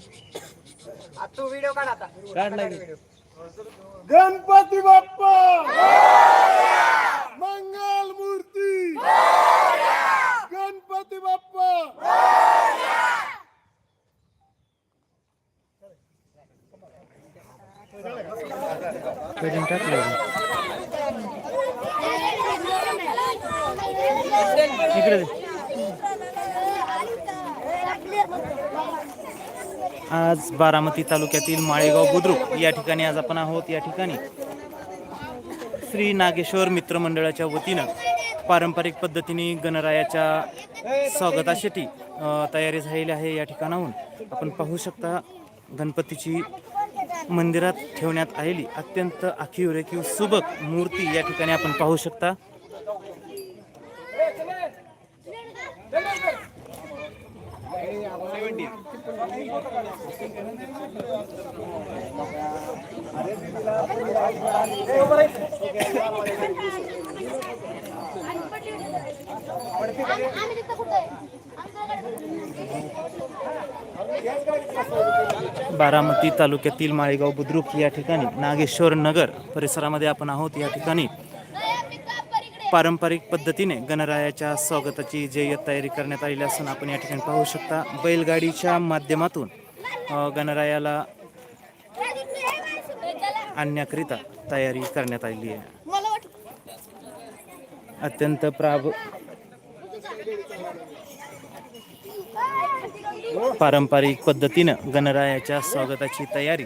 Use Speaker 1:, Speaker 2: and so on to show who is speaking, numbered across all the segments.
Speaker 1: आ, तू video काढ आता.
Speaker 2: काढला की.
Speaker 3: गणपती बाप्पा! मंगल मूर्ती! गणपती बाप्पा!
Speaker 2: इकडे. आज बारामती तालुक्यातील माळेगाव बुद्रुक या ठिकाणी आज आपण आहोत. या ठिकाणी श्री नागेश्वर मित्रमंडळाच्या वतीनं पारंपरिक पद्धतीने गणरायाच्या स्वागतासाठी तयारी झालेली आहे या ठिकाणाहून. आपण पाहू शकता गणपतीची मंदिरात ठेवण्यात आलेली अत्यंत आखीव रेखीव सुबक मूर्ती या ठिकाणी आपण पाहू शकता. बारामती तालुक्यातील माळेगाव बुद्रुक या ठिकाणी नागेश्वर नगर परिसरामध्ये आपण आहोत. या ठिकाणी पारंपरिक पद्धतीने गणरायाच्या स्वागताची जय्यत तयारी करण्यात आलेली असून आपण या ठिकाणी पाहू शकता बैलगाडीच्या माध्यमातून गणरायाला आणण्याकरिता तयारी करण्यात आलेली आहे. अत्यंत प्राब पारंपरिक पद्धतीनं गणरायाच्या स्वागताची तयारी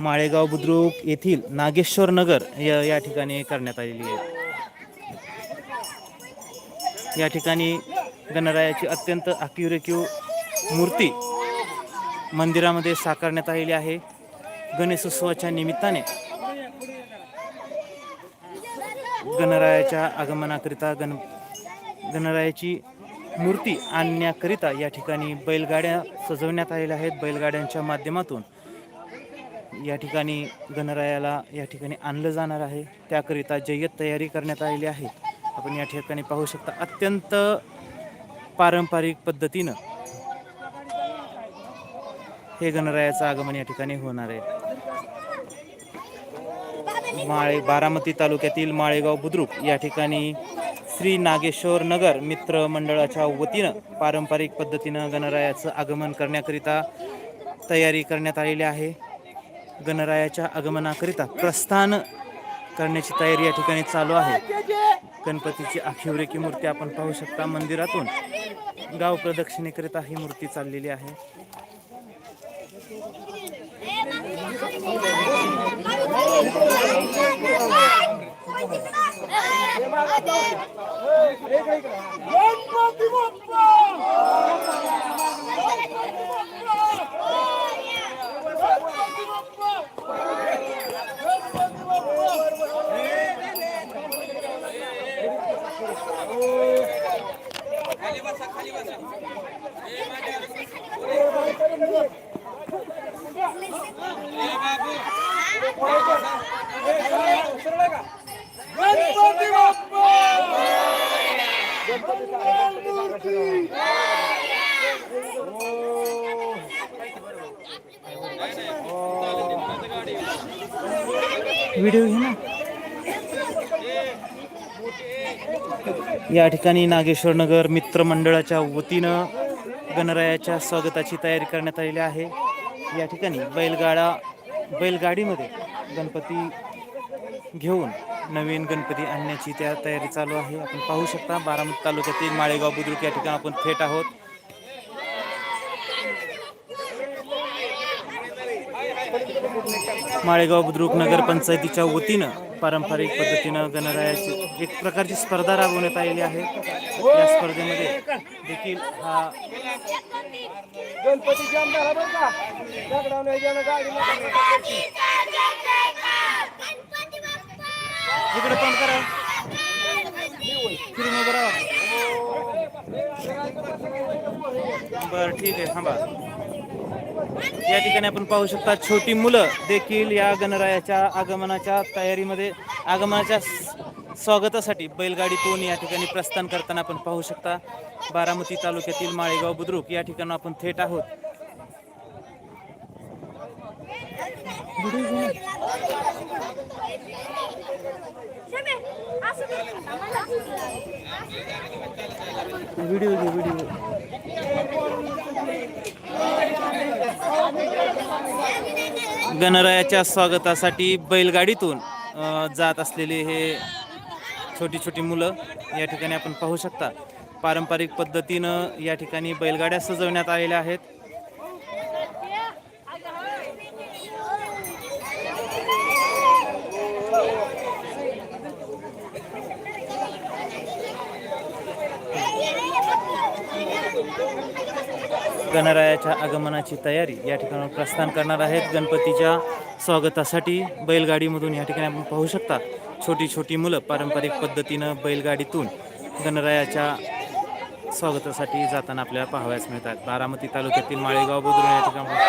Speaker 2: माळेगाव बुद्रुक येथील नागेश्वर नगर या ठिकाणी करण्यात आलेली आहे. या ठिकाणी गणरायाची अत्यंत आकिवरेखीव मूर्ती मंदिरामध्ये साकारण्यात आलेली आहे. गणेशोत्सवाच्या निमित्ताने गणरायाच्या आगमनाकरिता गण गणरायाची मूर्ती आणण्याकरिता या ठिकाणी बैलगाड्या सजवण्यात आलेल्या आहेत. बैलगाड्यांच्या माध्यमातून या ठिकाणी गणरायाला या ठिकाणी आणलं जाणार आहे. त्याकरिता जय्यत तयारी करण्यात आलेली आहे. आपण या ठिकाणी पाहू शकता अत्यंत पारंपरिक पद्धतीनं हे गणरायाचं आगमन या ठिकाणी होणार आहे. माळे बारामती तालुक्यातील माळेगाव बुद्रुक या ठिकाणी श्री नागेश्वर नगर मित्र मंडळाच्या वतीनं पारंपरिक पद्धतीनं गणरायाचं आगमन करण्याकरिता तयारी करण्यात आलेली आहे. गणरायाच्या आगमनाकरिता प्रस्थान करण्याची तयारी या ठिकाणी चालू आहे. गणपतीची आखिवरेखी मूर्ती आपण पाहू शकता मंदिरातून. गाव प्रदक्षिणेकरिता ही मूर्ती चाललेली आहे
Speaker 3: गणपती बाप्पा गणपती बाप्पा गणपती बाप्पा गणपती बाप्पा मंगल मूर्ती
Speaker 2: व्हिडिओ घे ना. या ठिकाणी नागेश्वर नगर मित्र मंडळाच्या वतीनं गणरायाच्या स्वागताची तयारी करण्यात आलेली आहे. या ठिकाणी बैलगाडा बैलगाडीमध्ये गणपती घेऊन नवीन गणपती आणण्याची त्या तयारी चालू आहे. आपण पाहू शकता बारामती तालुक्यातील माळेगाव बुद्रुक या ठिकाणी आपण थेट आहोत. माळेगाव बुद्रुक नगरपंचायतीच्या वतीनं पारंपरिक पद्धतीनं गणरायाची एक प्रकारची स्पर्धा राबवण्यात आलेली आहे. या स्पर्धेमध्ये देखील हा
Speaker 1: गणपती
Speaker 2: इकडे पण करा. फिरून उभं राहा. बरं ठीक आहे थांबा. या ठिकाणी आपण पाहू शकता छोटी मुलं देखील या गणरायाच्या आगमनाच्या तयारीमध्ये आगमनाच्या स्वागतासाठी बैलगाडीतून या ठिकाणी प्रस्थान करताना आपण पाहू शकता बारामती तालुक्यातील माळेगाव बुद्रुक या ठिकाणी आपण थेट आहोत. व्हिडिओ घे व्हिडिओ गणरायाच्या स्वागतासाठी बैलगाडीतून जात असलेले हे छोटी छोटी मुलं या ठिकाणी आपण पाहू शकता. पारंपरिक पद्धतीनं या ठिकाणी बैलगाड्या सजवण्यात आलेल्या आहेत. गणरायाच्या आगमनाची तयारी या ठिकाणी प्रस्थान करणार आहेत. गणपतीच्या स्वागतासाठी बैलगाडीमधून या ठिकाणी आपण पाहू शकता छोटी छोटी मुलं पारंपरिक पद्धतीनं बैलगाडीतून गणरायाच्या स्वागतासाठी जाताना आपल्याला पाहावयास मिळतात. बारामती तालुक्यातील माळेगाव बुद्रुक या ठिकाणी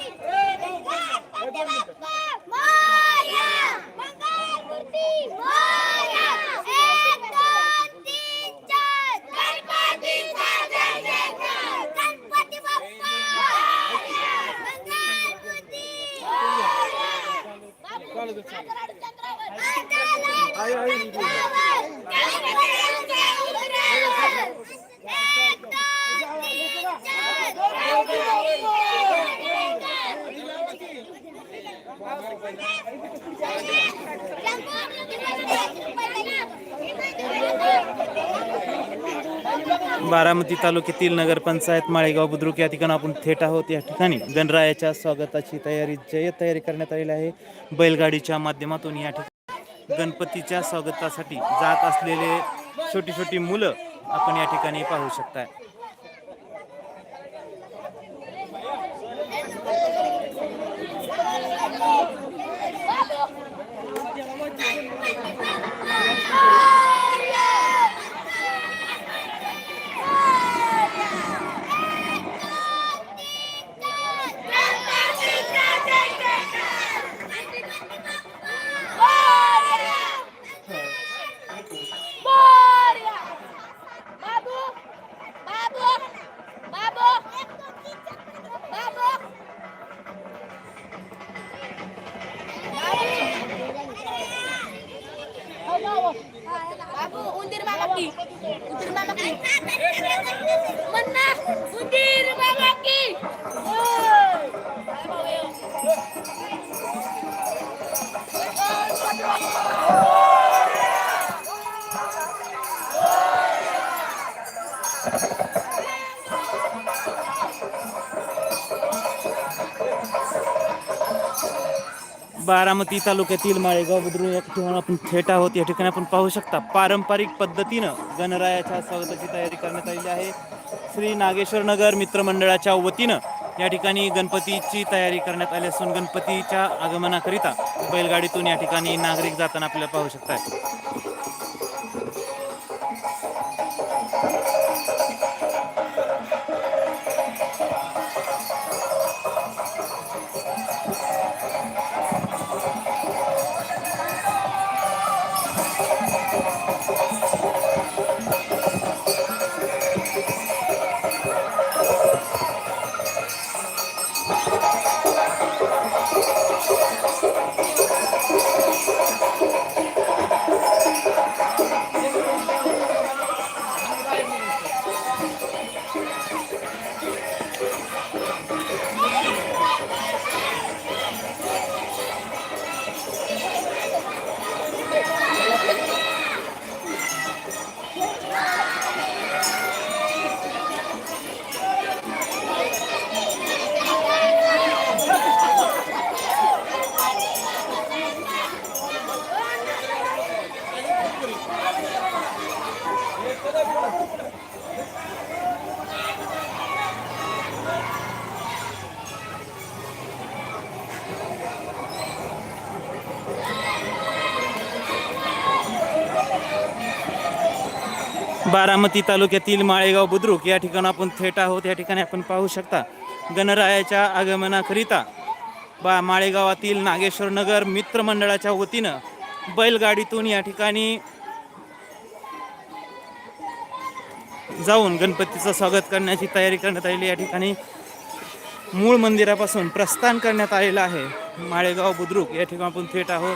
Speaker 2: बारामती तालुक्यातील नगरपंचायत माळेगाव बुद्रुक या ठिकाणी आपण थेट आहोत. या ठिकाणी गणरायाच्या स्वागताची तयारी जय तयारी करण्यात आलेली आहे. बैलगाडीच्या माध्यमातून या ठिकाणी गणपतीच्या स्वागतासाठी जात असलेले छोटी छोटी मुलं आपण या ठिकाणी पाहू शकताय.
Speaker 4: की
Speaker 2: बारामती तालुक्यातील माळेगाव बुद्रुक या ठिकाणी आपण थेट आहोत. या ठिकाणी आपण पाहू शकता पारंपरिक पद्धतीनं गणरायाच्या स्वागताची तयारी करण्यात आलेली आहे. श्री नागेश्वर नगर मित्रमंडळाच्या वतीनं या ठिकाणी गणपतीची तयारी करण्यात आली असून गणपतीच्या आगमनाकरिता बैलगाडीतून या ठिकाणी नागरिक जाताना आपल्याला पाहू शकतात बारामती तालुक्यातील माळेगाव बुद्रुक या ठिकाणी आपण थेट आहोत. या ठिकाणी आपण पाहू शकता गणरायाच्या आगमनाकरिता बा माळेगावातील नागेश्वर नगर मित्रमंडळाच्या वतीनं बैलगाडीतून या ठिकाणी जाऊन गणपतीचं स्वागत करण्याची तयारी करण्यात आलेली या ठिकाणी मूळ मंदिरापासून प्रस्थान करण्यात आलेलं आहे. माळेगाव बुद्रुक या ठिकाणी आपण थेट आहोत.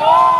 Speaker 2: 와!